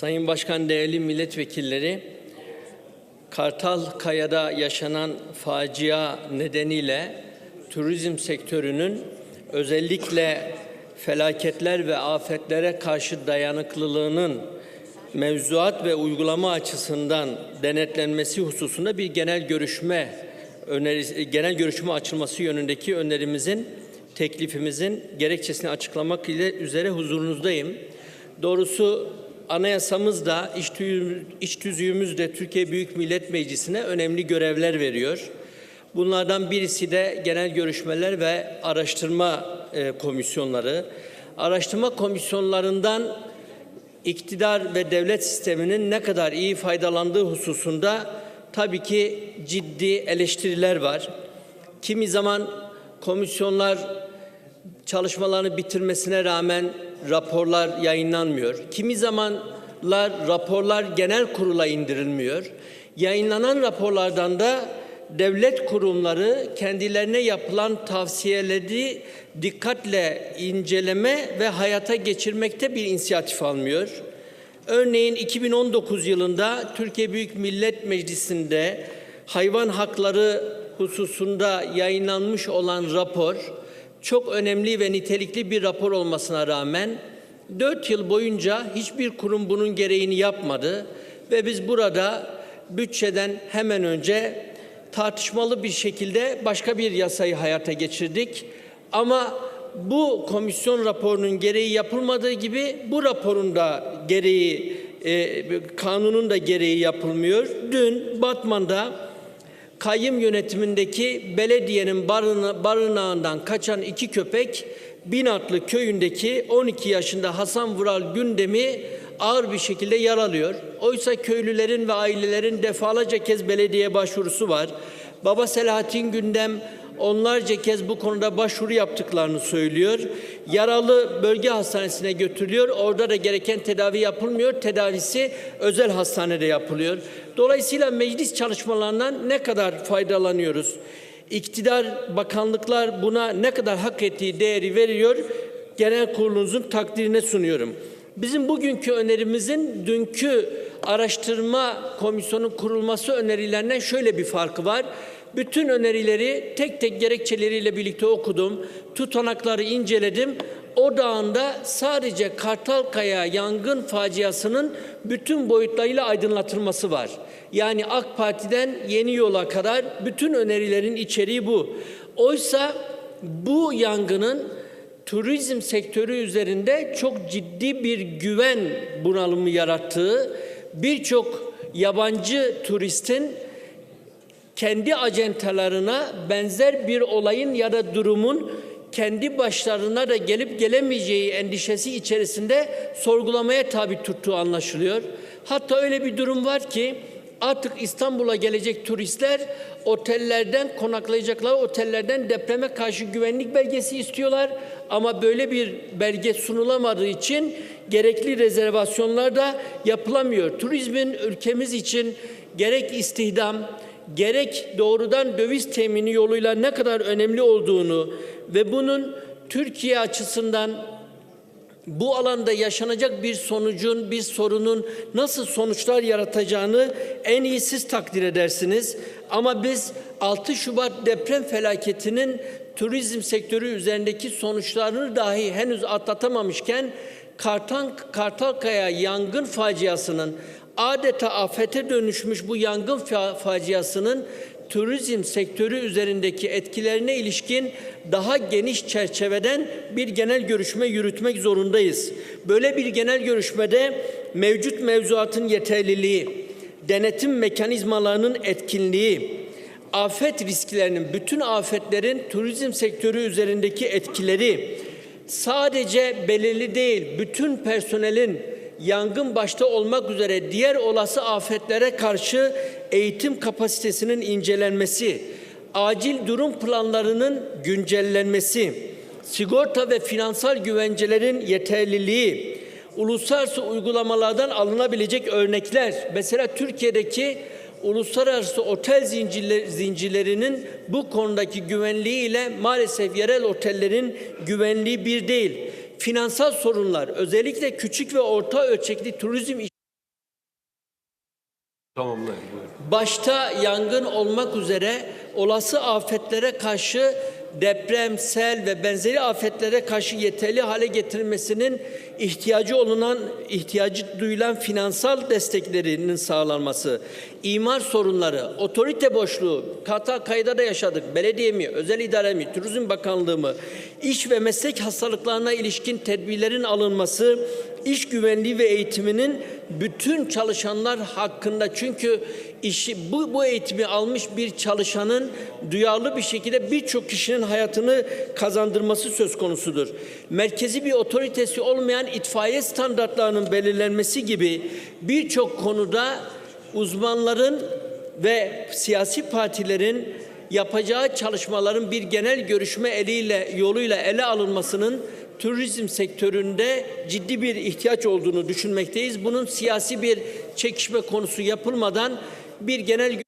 Sayın Başkan, değerli milletvekilleri, Kartal Kaya'da yaşanan facia nedeniyle turizm sektörünün özellikle felaketler ve afetlere karşı dayanıklılığının mevzuat ve uygulama açısından denetlenmesi hususunda bir genel görüşme önerisi, genel görüşme açılması yönündeki önerimizin teklifimizin gerekçesini açıklamak ile üzere huzurunuzdayım. Doğrusu anayasamız da iç, tüyü, iç tüzüğümüz de Türkiye Büyük Millet Meclisi'ne önemli görevler veriyor. Bunlardan birisi de genel görüşmeler ve araştırma e, komisyonları. Araştırma komisyonlarından iktidar ve devlet sisteminin ne kadar iyi faydalandığı hususunda tabii ki ciddi eleştiriler var. Kimi zaman komisyonlar çalışmalarını bitirmesine rağmen raporlar yayınlanmıyor. Kimi zamanlar raporlar genel kurula indirilmiyor. Yayınlanan raporlardan da devlet kurumları kendilerine yapılan tavsiyeleri dikkatle inceleme ve hayata geçirmekte bir inisiyatif almıyor. Örneğin 2019 yılında Türkiye Büyük Millet Meclisi'nde hayvan hakları hususunda yayınlanmış olan rapor çok önemli ve nitelikli bir rapor olmasına rağmen 4 yıl boyunca hiçbir kurum bunun gereğini yapmadı ve biz burada bütçeden hemen önce tartışmalı bir şekilde başka bir yasayı hayata geçirdik. Ama bu komisyon raporunun gereği yapılmadığı gibi bu raporun da gereği, e, kanunun da gereği yapılmıyor. Dün Batman'da kayyum yönetimindeki belediyenin barına, barınağından kaçan iki köpek Binatlı köyündeki 12 yaşında Hasan Vural Gündem'i ağır bir şekilde yaralıyor. Oysa köylülerin ve ailelerin defalarca kez belediye başvurusu var. Baba Selahattin Gündem onlarca kez bu konuda başvuru yaptıklarını söylüyor. Yaralı bölge hastanesine götürülüyor. Orada da gereken tedavi yapılmıyor. Tedavisi özel hastanede yapılıyor. Dolayısıyla meclis çalışmalarından ne kadar faydalanıyoruz? İktidar, bakanlıklar buna ne kadar hak ettiği değeri veriyor? Genel kurulunuzun takdirine sunuyorum. Bizim bugünkü önerimizin dünkü araştırma komisyonun kurulması önerilerinden şöyle bir farkı var. Bütün önerileri tek tek gerekçeleriyle birlikte okudum. Tutanakları inceledim. O dağında sadece Kartalkaya yangın faciasının bütün boyutlarıyla aydınlatılması var. Yani AK Parti'den Yeni Yola kadar bütün önerilerin içeriği bu. Oysa bu yangının turizm sektörü üzerinde çok ciddi bir güven bunalımı yarattığı, birçok yabancı turistin kendi acentalarına benzer bir olayın ya da durumun kendi başlarına da gelip gelemeyeceği endişesi içerisinde sorgulamaya tabi tuttuğu anlaşılıyor. Hatta öyle bir durum var ki artık İstanbul'a gelecek turistler otellerden konaklayacakları otellerden depreme karşı güvenlik belgesi istiyorlar ama böyle bir belge sunulamadığı için gerekli rezervasyonlar da yapılamıyor. Turizmin ülkemiz için gerek istihdam, gerek doğrudan döviz temini yoluyla ne kadar önemli olduğunu ve bunun Türkiye açısından bu alanda yaşanacak bir sonucun, bir sorunun nasıl sonuçlar yaratacağını en iyi siz takdir edersiniz. Ama biz 6 Şubat deprem felaketinin turizm sektörü üzerindeki sonuçlarını dahi henüz atlatamamışken Kartal, Kartalkaya yangın faciasının adeta afete dönüşmüş bu yangın faciasının turizm sektörü üzerindeki etkilerine ilişkin daha geniş çerçeveden bir genel görüşme yürütmek zorundayız. Böyle bir genel görüşmede mevcut mevzuatın yeterliliği, denetim mekanizmalarının etkinliği, afet risklerinin, bütün afetlerin turizm sektörü üzerindeki etkileri sadece belirli değil, bütün personelin yangın başta olmak üzere diğer olası afetlere karşı eğitim kapasitesinin incelenmesi, acil durum planlarının güncellenmesi, sigorta ve finansal güvencelerin yeterliliği, uluslararası uygulamalardan alınabilecek örnekler, mesela Türkiye'deki uluslararası otel zincirlerinin bu konudaki güvenliği ile maalesef yerel otellerin güvenliği bir değil finansal sorunlar, özellikle küçük ve orta ölçekli turizm Tamamlayın. Başta yangın olmak üzere olası afetlere karşı deprem, sel ve benzeri afetlere karşı yeterli hale getirilmesinin ihtiyacı olunan, ihtiyacı duyulan finansal desteklerinin sağlanması, imar sorunları, otorite boşluğu, kata kayda da yaşadık, belediye mi, özel idare mi, Turizm Bakanlığı mı, iş ve meslek hastalıklarına ilişkin tedbirlerin alınması, iş güvenliği ve eğitiminin bütün çalışanlar hakkında çünkü işi bu bu eğitimi almış bir çalışanın duyarlı bir şekilde birçok kişinin hayatını kazandırması söz konusudur. Merkezi bir otoritesi olmayan itfaiye standartlarının belirlenmesi gibi birçok konuda uzmanların ve siyasi partilerin yapacağı çalışmaların bir genel görüşme eliyle yoluyla ele alınmasının turizm sektöründe ciddi bir ihtiyaç olduğunu düşünmekteyiz. Bunun siyasi bir çekişme konusu yapılmadan bir genel